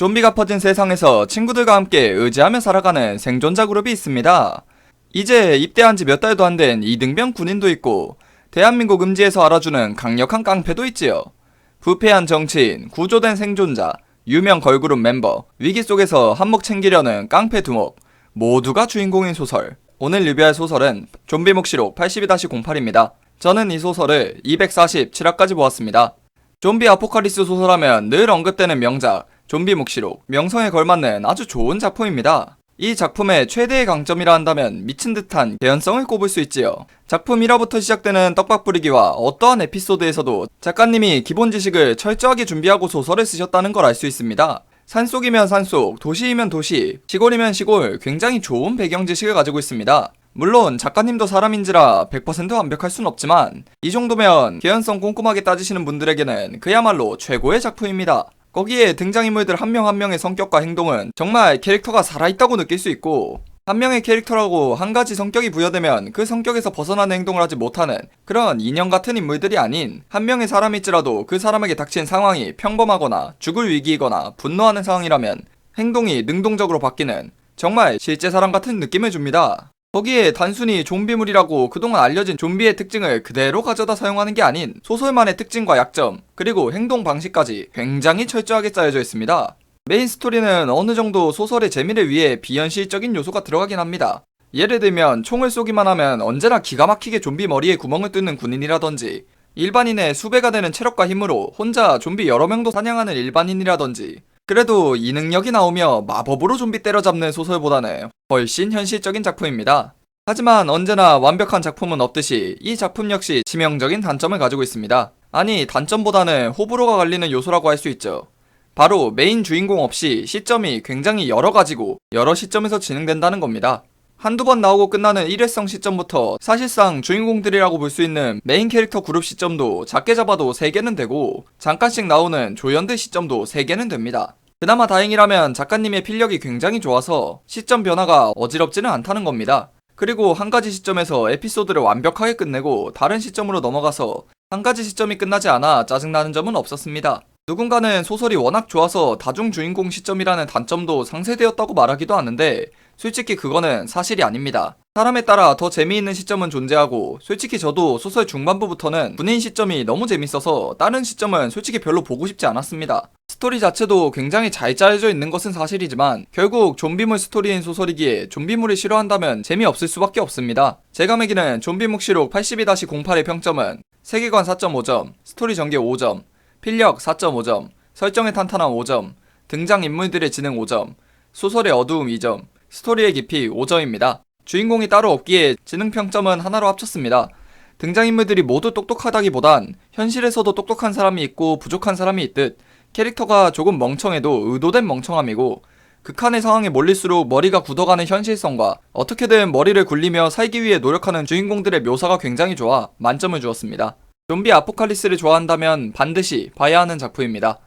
좀비가 퍼진 세상에서 친구들과 함께 의지하며 살아가는 생존자 그룹이 있습니다. 이제 입대한 지 몇 달도 안 된 이등병 군인도 있고 대한민국 음지에서 알아주는 강력한 깡패도 있지요. 부패한 정치인, 구조된 생존자, 유명 걸그룹 멤버, 위기 속에서 한몫 챙기려는 깡패 두목 모두가 주인공인 소설. 오늘 리뷰할 소설은 좀비 묵시록 82-08입니다. 저는 이 소설을 247화까지 보았습니다. 좀비 아포칼리스 소설하면 늘 언급되는 명작 좀비 묵시록 명성에 걸맞는 아주 좋은 작품입니다. 이 작품의 최대의 강점이라 한다면 미친 듯한 개연성을 꼽을 수 있지요. 작품 1화부터 시작되는 떡밥 뿌리기와 어떠한 에피소드에서도 작가님이 기본 지식을 철저하게 준비하고 소설을 쓰셨다는 걸 알 수 있습니다. 산속이면 산속, 도시이면 도시, 시골이면 시골, 굉장히 좋은 배경 지식을 가지고 있습니다. 물론 작가님도 사람인지라 100% 완벽할 순 없지만 이 정도면 개연성 꼼꼼하게 따지시는 분들에게는 그야말로 최고의 작품입니다. 거기에 등장인물들 한 명 한 명의 성격과 행동은 정말 캐릭터가 살아있다고 느낄 수 있고 한 명의 캐릭터라고 한 가지 성격이 부여되면 그 성격에서 벗어나는 행동을 하지 못하는 그런 인형 같은 인물들이 아닌 한 명의 사람일지라도 그 사람에게 닥친 상황이 평범하거나 죽을 위기이거나 분노하는 상황이라면 행동이 능동적으로 바뀌는 정말 실제 사람 같은 느낌을 줍니다. 거기에 단순히 좀비물이라고 그동안 알려진 좀비의 특징을 그대로 가져다 사용하는 게 아닌 소설만의 특징과 약점, 그리고 행동 방식까지 굉장히 철저하게 짜여져 있습니다. 메인 스토리는 어느 정도 소설의 재미를 위해 비현실적인 요소가 들어가긴 합니다. 예를 들면 총을 쏘기만 하면 언제나 기가 막히게 좀비 머리에 구멍을 뚫는 군인이라든지 일반인의 수배가 되는 체력과 힘으로 혼자 좀비 여러 명도 사냥하는 일반인이라든지 그래도 이 능력이 나오며 마법으로 좀비 때려잡는 소설보다는 훨씬 현실적인 작품입니다. 하지만 언제나 완벽한 작품은 없듯이 이 작품 역시 치명적인 단점을 가지고 있습니다. 아니 단점보다는 호불호가 갈리는 요소라고 할 수 있죠. 바로 메인 주인공 없이 시점이 굉장히 여러 가지고 여러 시점에서 진행된다는 겁니다. 한두 번 나오고 끝나는 일회성 시점부터 사실상 주인공들이라고 볼 수 있는 메인 캐릭터 그룹 시점도 작게 잡아도 3개는 되고 잠깐씩 나오는 조연들 시점도 3개는 됩니다. 그나마 다행이라면 작가님의 필력이 굉장히 좋아서 시점 변화가 어지럽지는 않다는 겁니다. 그리고 한 가지 시점에서 에피소드를 완벽하게 끝내고 다른 시점으로 넘어가서 한 가지 시점이 끝나지 않아 짜증나는 점은 없었습니다. 누군가는 소설이 워낙 좋아서 다중 주인공 시점이라는 단점도 상쇄되었다고 말하기도 하는데 솔직히 그거는 사실이 아닙니다. 사람에 따라 더 재미있는 시점은 존재하고 솔직히 저도 소설 중반부부터는 군인 시점이 너무 재밌어서 다른 시점은 솔직히 별로 보고 싶지 않았습니다. 스토리 자체도 굉장히 잘 짜여져 있는 것은 사실이지만 결국 좀비물 스토리인 소설이기에 좀비물을 싫어한다면 재미없을 수밖에 없습니다. 제가 매기는 좀비 묵시록 82-08의 평점은 세계관 4.5점, 스토리 전개 5점, 필력 4.5점, 설정의 탄탄함 5점, 등장 인물들의 지능 5점, 소설의 어두움 2점, 스토리의 깊이 5점입니다. 주인공이 따로 없기에 지능 평점은 하나로 합쳤습니다. 등장인물들이 모두 똑똑하다기보단 현실에서도 똑똑한 사람이 있고 부족한 사람이 있듯 캐릭터가 조금 멍청해도 의도된 멍청함이고 극한의 상황에 몰릴수록 머리가 굳어가는 현실성과 어떻게든 머리를 굴리며 살기 위해 노력하는 주인공들의 묘사가 굉장히 좋아 만점을 주었습니다. 좀비 아포칼리스를 좋아한다면 반드시 봐야 하는 작품입니다.